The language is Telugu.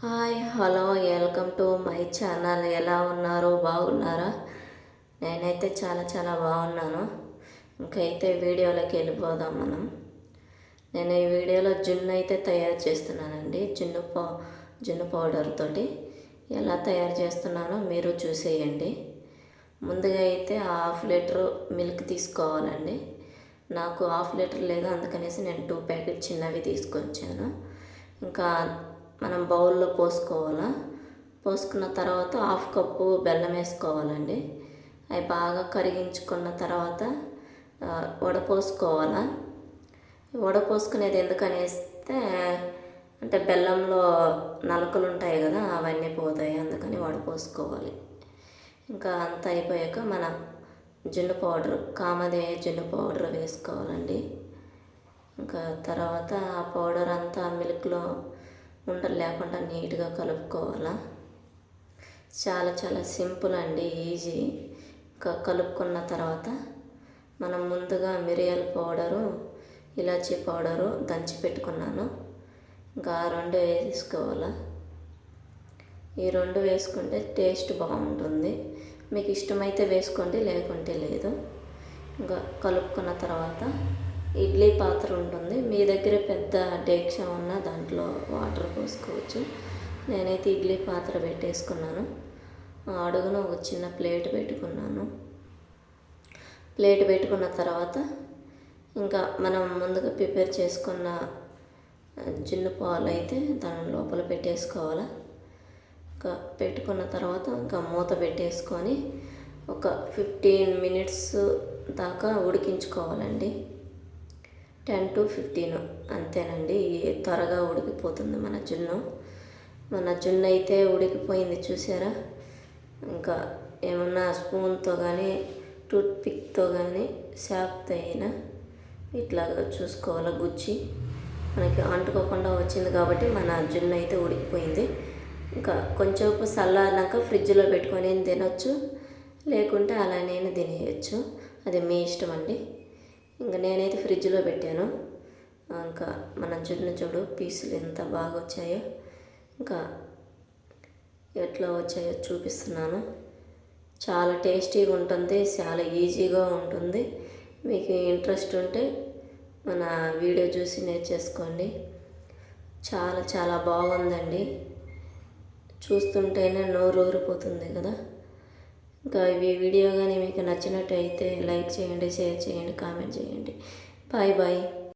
Hi hello welcome to my channel. ఎలా ఉన్నారు? బాగున్నారా? నేనైతే చాలా చాలా బాగున్నాను. ఇంకైతే వీడియోలోకి వెళ్ళిపోదాం మనం. నేను ఈ వీడియోలో జున్ను అయితే తయారు చేస్తున్నానండి. జున్ను పౌ జున్ను పౌడర్ తోటి ఎలా తయారు చేస్తున్నానో మీరు చూసేయండి. ముందుగా అయితే హాఫ్ లీటర్ మిల్క్ తీసుకోవాలండి. నాకు హాఫ్ లీటర్ లేదు అందుకనేసి నేను టూ ప్యాకెట్ చిన్నవి తీసుకొచ్చాను. ఇంకా మనం బౌల్లో పోసుకోవాలా? పోసుకున్న తర్వాత హాఫ్ కప్పు బెల్లం వేసుకోవాలండి. అవి బాగా కరిగించుకున్న తర్వాత వడపోసుకోవాలా వడపోసుకునేది ఎందుకనేస్తే అంటే బెల్లంలో నలకలు ఉంటాయి కదా అవన్నీ పోతాయి. అందుకని వడపోసుకోవాలి ఇంకా అంత అయిపోయాక మన జున్ను పౌడర్ కామదే జున్ను పౌడర్ వేసుకోవాలండి. ఇంకా తర్వాత ఆ పౌడర్ అంతా మిల్క్లో ఉండలు లేకుండా నీట్గా కలుపుకోవాలా? చాలా చాలా సింపుల్ అండి ఈజీ. ఇంకా కలుపుకున్న తర్వాత మనం ముందుగా మిరియాల పౌడరు ఇలాచీ పౌడరు దంచి పెట్టుకున్నాను. ఇంకా ఆ రెండు వేసుకోవాలా? ఈ రెండు వేసుకుంటే టేస్ట్ బాగుంటుంది. మీకు ఇష్టమైతే వేసుకోండి లేకుంటే లేదు. ఇంకా కలుపుకున్న తర్వాత ఇడ్లీ పాత్ర ఉంటుంది. మీ దగ్గర పెద్ద డేక్షా ఉన్న దాంట్లో వాటర్ పోసుకోవచ్చు. నేనైతే ఇడ్లీ పాత్ర పెట్టేసుకున్నాను. అడుగున ఒక చిన్న ప్లేట్ పెట్టుకున్నాను. ప్లేట్ పెట్టుకున్న తర్వాత ఇంకా మనం ముందుగా ప్రిపేర్ చేసుకున్న జున్ను పాలు అయితే దాని లోపల పెట్టేసుకోవాలి. ఇంకా పెట్టుకున్న తర్వాత ఇంకా మూత పెట్టేసుకొని ఒక ఫిఫ్టీన్ మినిట్స్ దాకా ఉడికించుకోవాలండి. టెన్ టు ఫిఫ్టీన్ అంతేనండి. త్వరగా ఉడికిపోతుంది మన జున్ను. మన జున్ను అయితే ఉడికిపోయింది చూసారా? ఇంకా ఏమన్నా స్పూన్తో కానీ టూత్ పిక్తో కానీ షాప్తో అయినా ఇట్లా చూసుకోవాలి గుచ్చి మనకి అంటుకోకుండా వచ్చింది కాబట్టి మన జున్ను అయితే ఉడికిపోయింది. ఇంకా కొంచెం చల్లారినాక ఫ్రిడ్జ్లో పెట్టుకొని తినొచ్చు. లేకుంటే అలానే తినేయచ్చు. అది మీ ఇష్టం అండి. ఇంకా నేనైతే ఫ్రిడ్జ్లో పెట్టాను. ఇంకా మన జున్ను చూడు పీసులు ఎంత బాగా వచ్చాయో ఇంకా ఎట్లా వచ్చాయో చూపిస్తున్నాను. చాలా టేస్టీగా ఉంటుంది చాలా ఈజీగా ఉంటుంది. మీకు ఇంట్రెస్ట్ ఉంటే మన వీడియో చూసి నేర్చేసుకోండి. చాలా చాలా బాగుందండి. చూస్తుంటేనే నోరు ఊరిపోతుంది కదా. ఇంకా ఈ వీడియో కానీ మీకు నచ్చినట్టయితే లైక్ చేయండి షేర్ చేయండి కామెంట్ చేయండి. Bye bye.